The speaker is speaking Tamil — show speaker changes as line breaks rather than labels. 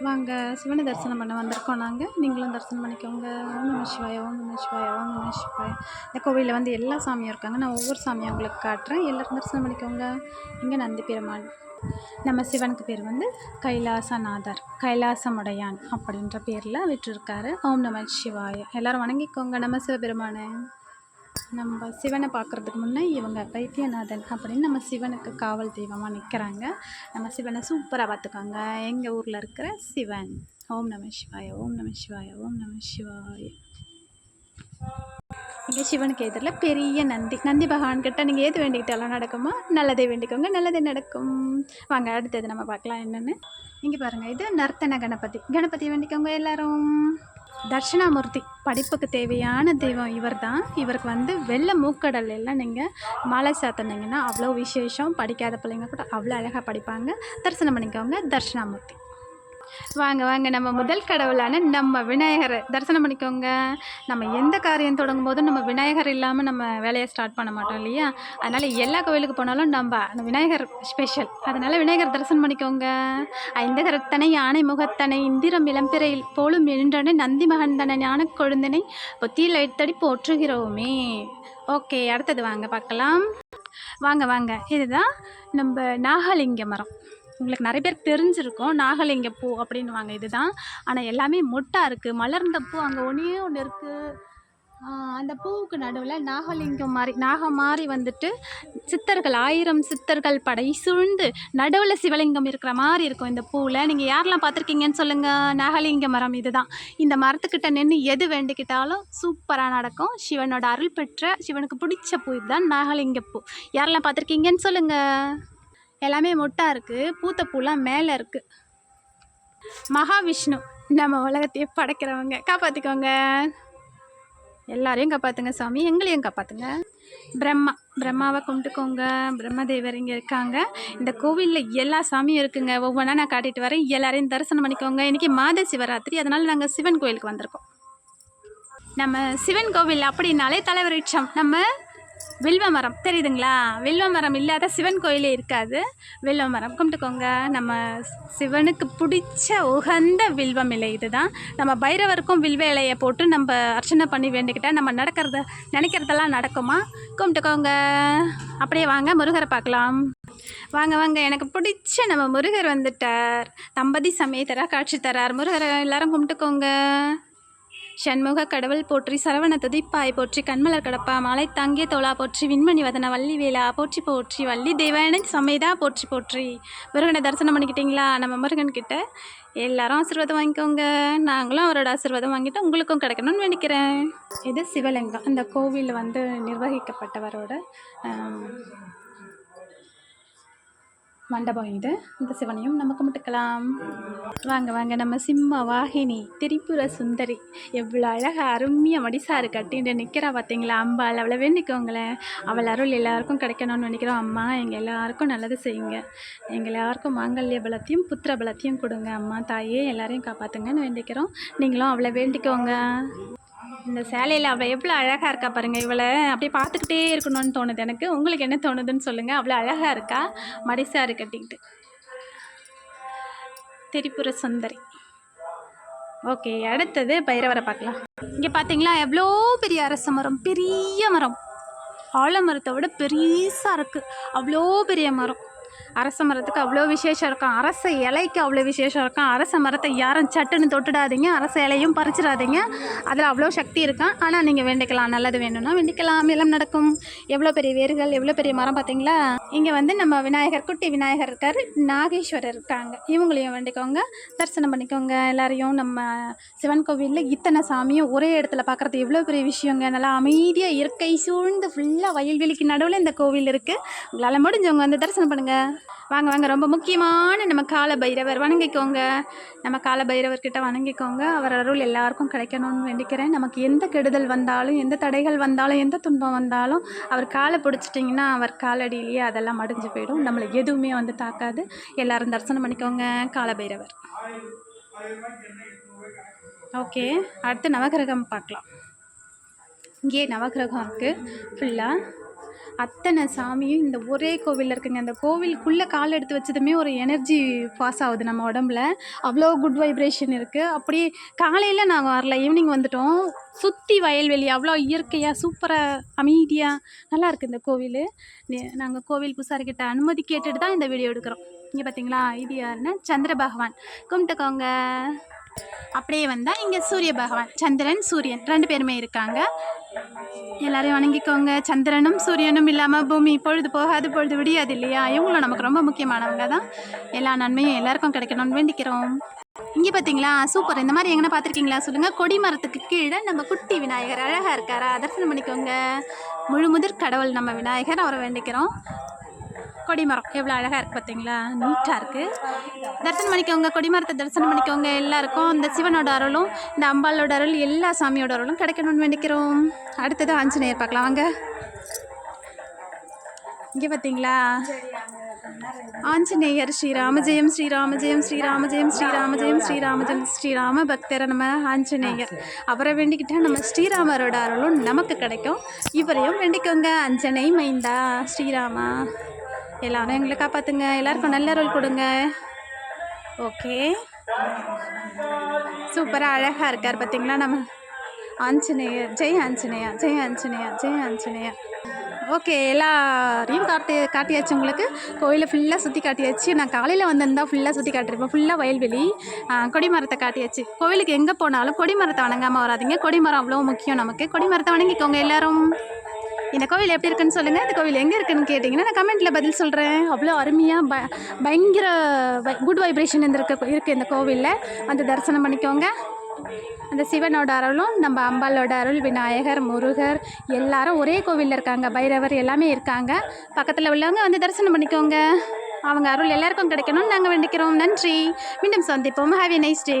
வாங்க சிவனை தரிசனம் பண்ண வந்திருக்கோம் நாங்கள் நீங்களும் தரிசனம் பண்ணிக்கோங்க. ஓம் நம சிவாய ஓம் நம சிவாய ஓம் நம சிவாய. இந்த கோவிலில் வந்து எல்லா சாமியும் இருக்காங்க. நான் ஒவ்வொரு சாமியும் உங்களுக்கு காட்டுறேன். எல்லோரும் தரிசனம் பண்ணிக்கோங்க. இங்கே நந்தி பெருமாள். நம்ம சிவனுக்கு பேர் வந்து கைலாசநாதர் கைலாசமுடையான் அப்படின்ற பேரில் விட்டுருக்காரு. ஓம் நம சிவாய. எல்லோரும் வணங்கிக்கோங்க. நம்ம சிவபெருமானே. நம்ம சிவனை பார்க்குறதுக்கு முன்னே இவங்க பைத்தியநாதன் அப்படின்னு நம்ம சிவனுக்கு காவல் தெய்வமாக நிற்கிறாங்க நம்ம சிவனை சூப்பராக பார்த்துக்கோங்க. எங்கள் ஊரில் இருக்கிற சிவன். ஓம் நம சிவாய ஓம் நம சிவாய ஓம் நம சிவாய. இங்கே சிவனுக்கு எதிரில் பெரிய நந்தி. நந்தி பகவான் கிட்ட நீங்கள் ஏது வேண்டிக்கிட்டாலும் நடக்குமோ? நல்லதே வேண்டிக்கோங்க. நல்லதே நடக்கும். வாங்க அடுத்தது நம்ம பார்க்கலாம் என்னென்னு. இங்கே பாருங்கள் இது நர்த்தன கணபதி. கணபதி வேண்டிக்கோங்க எல்லாரும். தட்சிணாமூர்த்தி படிப்புக்கு தேவையான தெய்வம் இவர் தான் இவருக்கு வந்து வெள்ளை மூக்கடல் எல்லாம் நீங்கள் மாலை சாத்தினீங்கன்னா அவ்வளோ விசேஷம். படிக்காத பிள்ளைங்க கூட அவ்வளோ அழகாக படிப்பாங்க. தரிசனம் பண்ணிக்கோங்க தட்சிணாமூர்த்தி. வாங்க வாங்க. நம்ம முதல் கடவுளான நம்ம விநாயகர் தரிசனம் பண்ணிக்கோங்க. நம்ம எந்த காரியம் தொடங்கும் போதும் நம்ம விநாயகர் இல்லாமல் நம்ம வேலையை ஸ்டார்ட் பண்ண மாட்டோம் இல்லையா? அதனால் எல்லா கோவிலுக்கு போனாலும் நம்ம அந்த விநாயகர் ஸ்பெஷல் அதனால் விநாயகர் தரிசனம் பண்ணிக்கோங்க. ஐந்தகரத்தனை யானை முகத்தனை இந்திரம் இளம்பிறையில் போலும் எழுந்தனை நந்தி மகந்தனை ஞான கொழுந்தனை பொத்தியில் எடுத்தடி போற்றுகிறோமே. ஓகே அடுத்தது வாங்க பார்க்கலாம். வாங்க வாங்க. இதுதான் நம்ம நாகலிங்க மரம். உங்களுக்கு நிறைய பேருக்கு தெரிஞ்சிருக்கும். நாகலிங்க பூ அப்படின்னுவாங்க இதுதான். ஆனால் எல்லாமே மொட்டாக இருக்குது மலர்ந்த பூ அங்கே ஒன்றே ஒன்று இருக்குது அந்த பூவுக்கு நடுவில் நாகலிங்கம் மாதிரி நாகம் மாதிரி வந்துட்டு சித்தர்கள் ஆயிரம் சித்தர்கள் படை சூழ்ந்து நடுவில் சிவலிங்கம் இருக்கிற மாதிரி இருக்கும் இந்த பூவில். நீங்கள் யாரெல்லாம் பார்த்துருக்கீங்கன்னு சொல்லுங்கள் நாகலிங்க மரம் இதுதான். இந்த மரத்துக்கிட்ட நின்று எது வேண்டிக்கிட்டாலும் சூப்பராக நடக்கும். சிவனோட அருள் பெற்ற சிவனுக்கு பிடிச்ச பூ இதுதான் நாகலிங்க பூ. யாரெல்லாம் பார்த்துருக்கீங்கன்னு சொல்லுங்கள் எல்லாமே மொட்டாக இருக்குது பூத்த பூலாம் மேலே இருக்குது மகாவிஷ்ணு. நம்ம உலகத்தையே படைக்கிறவங்க. காப்பாற்றிக்கோங்க எல்லாரையும் காப்பாற்றுங்க சாமி. எங்களையும் காப்பாற்றுங்க பிரம்மா. பிரம்மாவை கும்பிட்டுக்கோங்க. பிரம்மதேவர் இங்கே இருக்காங்க. இந்த கோவிலில் எல்லா சாமியும் இருக்குங்க. ஒவ்வொன்றா நான் காட்டிட்டு வரேன். எல்லாரையும் தரிசனம் பண்ணிக்கோங்க. இன்றைக்கி மாத சிவராத்திரி. அதனால் நாங்கள் சிவன் கோயிலுக்கு வந்திருக்கோம். நம்ம சிவன் கோவில் அப்படின்னாலே தலைவரிட்சம். நம்ம வில்வ மரம். தெரியுதுங்களா? வில்வ மரம் இல்லாத சிவன் கோயிலே இருக்காது. வில்வ மரம். கும்பிட்டுக்கோங்க. நம்ம சிவனுக்கு பிடிச்ச உகந்த வில்வம் இலை இதுதான். நம்ம பைரவருக்கும் வில்வ இலையை போட்டு நம்ம அர்ச்சனை பண்ணி வேண்டிக்கிட்டால் நம்ம நடக்கிறத நினைக்கிறதெல்லாம் நடக்குமா? கும்பிட்டுக்கோங்க. அப்படியே வாங்க முருகரை பார்க்கலாம். வாங்க வாங்க. எனக்கு பிடிச்ச நம்ம முருகர் வந்துட்டார். தம்பதி சமேதராக காட்சி தரார். முருகரை எல்லாரும் கும்பிட்டுக்கோங்க. ஷண்முக கடவுள் போற்றி சரவண துதிப்பாய் போற்றி கண்மலர் கடப்பா மலை தங்கிய தோளா போற்றி விண்மணி வதன வள்ளி வேலா போற்றி போற்றி வள்ளி தேவனை சமைதா போற்றி போற்றி. முருகனை தரிசனம் பண்ணிக்கிட்டீங்களா? நம்ம முருகன் கிட்ட எல்லாரும் ஆசீர்வாதம் வாங்கிக்கோங்க. நாங்களும் அவரோட ஆசீர்வாதம் வாங்கிட்டு உங்களுக்கும் கிடைக்கணும்னு வேண்டிக்கிறேன். இது சிவலிங்கம். இந்த கோவில் வந்து நிர்வகிக்கப்பட்டவரோட மண்டபம் இது. இந்த சிவனையும் நம்ம கும்பிட்டுக்கலாம். வாங்க வாங்க. நம்ம சிம்ம வாகினி திரிபுர சுந்தரி. எவ்வளோ அழகாக அருமையாக மடிசாறு கட்டிட்டு நிற்கிறா பார்த்தீங்களா? அம்பாள் அவளை வேண்டிக்கோங்களேன். அவள் அருள் எல்லாருக்கும் கிடைக்கணும்னு நினைக்கிறோம். அம்மா எங்கள் எல்லாருக்கும் நல்லது செய்யுங்க. எங்கள் எல்லாருக்கும் மாங்கல்ய பலத்தையும் புத்திர பலத்தையும் கொடுங்க. அம்மா தாயே எல்லாரையும் காப்பாற்றுங்கன்னு வேண்டிக்கிறோம். நீங்களும் அவளை வேண்டிக்கோங்க. இந்த சேலையில் அவள் எவ்வளோ அழகாக இருக்கா பாருங்கள் இவளை. அப்படியே பார்த்துக்கிட்டே இருக்கணும்னு தோணுது. எனக்கு உங்களுக்கு என்ன தோணுதுன்னு சொல்லுங்கள் அவ்வளோ அழகாக இருக்கா? மடிசாரு கட்டிக்கிட்டு திரிபுர சுந்தரி. ஓகே அடுத்தது பைரவரை பார்க்கலாம். இங்கே பார்த்தீங்களா எவ்வளோ பெரிய அரச மரம். பெரிய மரம். ஆலமரத்தை விட பெருசாக இருக்குது அவ்வளோ பெரிய மரம். அரச மரத்துக்கு அவ்வளோ விசேஷம் இருக்கும். அரச இலைக்கு அவ்வளோ விசேஷம் இருக்கும். அரச மரத்தை யாரும் சட்டுன்னு தொட்டுடாதீங்க. அரச இலையும் பறிச்சிடாதீங்க. அதில் அவ்வளோ சக்தி இருக்கும். ஆனால் நீங்கள் வேண்டிக்கலாம். நல்லது வேணும்னா வேண்டிக்கலாம். எல்லாம் நடக்கும். எவ்வளோ பெரிய வேர்கள் எவ்வளோ பெரிய மரம் பார்த்தீங்களா? இங்கே வந்து நம்ம விநாயகர் குட்டி விநாயகர் இருக்கார். நாகேஸ்வரர் இருக்காங்க. இவங்களையும் வேண்டிக்கோங்க. தரிசனம் பண்ணிக்கோங்க. எல்லாரையும் நம்ம சிவன் கோவிலில் இத்தனை சாமியும் ஒரே இடத்துல பார்க்குறது எவ்வளோ பெரிய விஷயங்க. நல்லா அமைதியாக இயற்கை சூழ்ந்து ஃபுல்லாக வயல்வெளிக்கு நடுவில் இந்த கோவில் இருக்குது உங்களால் முடிஞ்சவங்க வந்து தரிசனம் பண்ணுங்கள் வாங்க வாங்க. ரொம்ப முக்கியமான நம்ம கால பைரவர் வணங்கிக்கோங்க. நம்ம கால பைரவர்கிட்ட வணங்கிக்கோங்க. அவர் அருள் எல்லாருக்கும் கிடைக்கணும்னு வேண்டிக்கிறேன். நமக்கு எந்த கெடுதல் வந்தாலும் எந்த தடைகள் வந்தாலும் எந்த துன்பம் வந்தாலும் அவர் காலை பிடிச்சிட்டிங்கன்னா அவர் காலடியிலேயே அதெல்லாம் மடிஞ்சு போயிடும். நம்மளை எதுவுமே வந்து தாக்காது. எல்லாரும் தரிசனம் பண்ணிக்கோங்க கால பைரவர் ஓகே. அடுத்து நவகிரகம் பார்க்கலாம். இங்கே நவகிரகம் இருக்குது ஃபுல்லாக அத்தனை சாமியும் இந்த ஒரே கோவிலில் இருக்குங்க. அந்த கோவிலுக்குள்ளே கால் எடுத்து வச்சதுமே ஒரு எனர்ஜி பாஸ் ஆகுது நம்ம உடம்புல. அவ்வளோ குட் வைப்ரேஷன் இருக்குது அப்படியே காலையில் நாங்கள் வரல ஈவினிங் வந்துட்டோம். சுற்றி வயல்வெளி அவ்வளோ இயற்கையாக சூப்பராக அமைதியாக நல்லா இருக்குது இந்த கோவில். நாங்கள் கோவில் பூசாரிக்கிட்ட அனுமதி கேட்டுட்டு தான் இந்த வீடியோ எடுக்கிறோம். இங்கே பார்த்தீங்களா இது யாருன்னா சந்திர பகவான் கும்பிட்டுக்கோங்க. அப்படியே வந்தால் இங்கே சூரிய பகவான் சந்திரன் சூரியன் ரெண்டு பேருமே இருக்காங்க. எல்லாரையும் வணங்கிக்கோங்க. சந்திரனும் சூரியனும் இல்லாமல் பூமி பொழுது போகாது பொழுது விடியாது இல்லையா? இவங்களும் நமக்கு ரொம்ப முக்கியமானவங்க தான். எல்லா நன்மையும் எல்லாருக்கும் கிடைக்கணும்னு வேண்டிக்கிறோம். இங்கே பார்த்தீங்களா சூப்பர் இந்த மாதிரி எங்கன்னா பார்த்துருக்கீங்களா சொல்லுங்கள் கொடி மரத்துக்கு கீழே நம்ம குட்டி விநாயகர் அழகாக இருக்காரா? தரிசனம் பண்ணிக்கோங்க. முழு முதிர் கடவுள் நம்ம விநாயகர் அவரை வேண்டிக்கிறோம். கொடிமரம் எவ்வளோ அழகாக இருக்குது பார்த்தீங்களா நீட்டாக இருக்குது தரிசனம் பண்ணிக்கோங்க கொடிமரத்தை தரிசனம் பண்ணிக்கோங்க எல்லாருக்கும். இந்த சிவனோட அருளும் இந்த அம்பாளோட அருள் எல்லா சாமியோட அருளும் கிடைக்கணும்னு வேண்டிக்கிறோம். அடுத்தது ஆஞ்சநேயர் பார்க்கலாம். வாங்க. இங்கே பார்த்தீங்களா ஆஞ்சநேயர் ஸ்ரீராம ஜெயம் ஸ்ரீராம ஜெயம் ஸ்ரீராம ஜெயம் ஸ்ரீராம ஜெயம் ஸ்ரீராம ஜெயம் ஸ்ரீராம பக்தரை நம்ம ஆஞ்சநேயர். அவரை வேண்டிக்கிட்டால் நம்ம ஸ்ரீராமரோட அருளும் நமக்கு கிடைக்கும். இவரையும் வேண்டிக்கோங்க. அஞ்சனை மைந்தா ஸ்ரீராமா. எல்லாரும் எங்களை காப்பாற்றுங்க எல்லாருக்கும் நல்ல ரோல் கொடுங்க. ஓகே சூப்பராக அழகாக இருக்கார் பார்த்தீங்களா நம்ம ஆஞ்சநேயர். ஜெய் ஆஞ்சநேயா ஜெய் ஆஞ்சநேயா ஜெய் ஆஞ்சநேயா ஓகே எல்லாரையும் காட்டி காட்டியாச்சு உங்களுக்கு. கோயிலை ஃபுல்லாக சுற்றி காட்டியாச்சு. நான் காலையில் வந்திருந்தா ஃபுல்லாக சுற்றி காட்டியிருப்பேன். ஃபுல்லாக வயல்வெளி கொடிமரத்தை காட்டியாச்சு. கோவிலுக்கு எங்கே போனாலும் கொடிமரத்தை வணங்காமல் வராதீங்க. கொடிமரம் அவ்வளோ முக்கியம் நமக்கு. கொடிமரத்தை வணங்கிக்கோங்க எல்லோரும். இந்த கோவில் எப்படி இருக்குன்னு சொல்லுங்கள் இந்த கோவில் எங்கே இருக்குன்னு கேட்டிங்கன்னா நான் கமெண்ட்டில் பதில் சொல்கிறேன் அவ்வளோ அருமையாக ப பயங்கர குட் வைப்ரேஷன் இருந்திருக்கு இருக்க இருக்குது இந்த கோவிலில். வந்து தரிசனம் பண்ணிக்கோங்க. அந்த சிவனோட அருளும் நம்ம அம்பாளோட அருள் விநாயகர் முருகர் எல்லாரும் ஒரே கோவிலில் இருக்காங்க. பைரவர் எல்லாமே இருக்காங்க. பக்கத்தில் உள்ளவங்க வந்து தரிசனம் பண்ணிக்கோங்க. அவங்க அருள் எல்லாருக்கும் கிடைக்கணும்னு நாங்கள் வேண்டிக்கிறோம். நன்றி. மீண்டும் சந்திப்போம். Have a nice day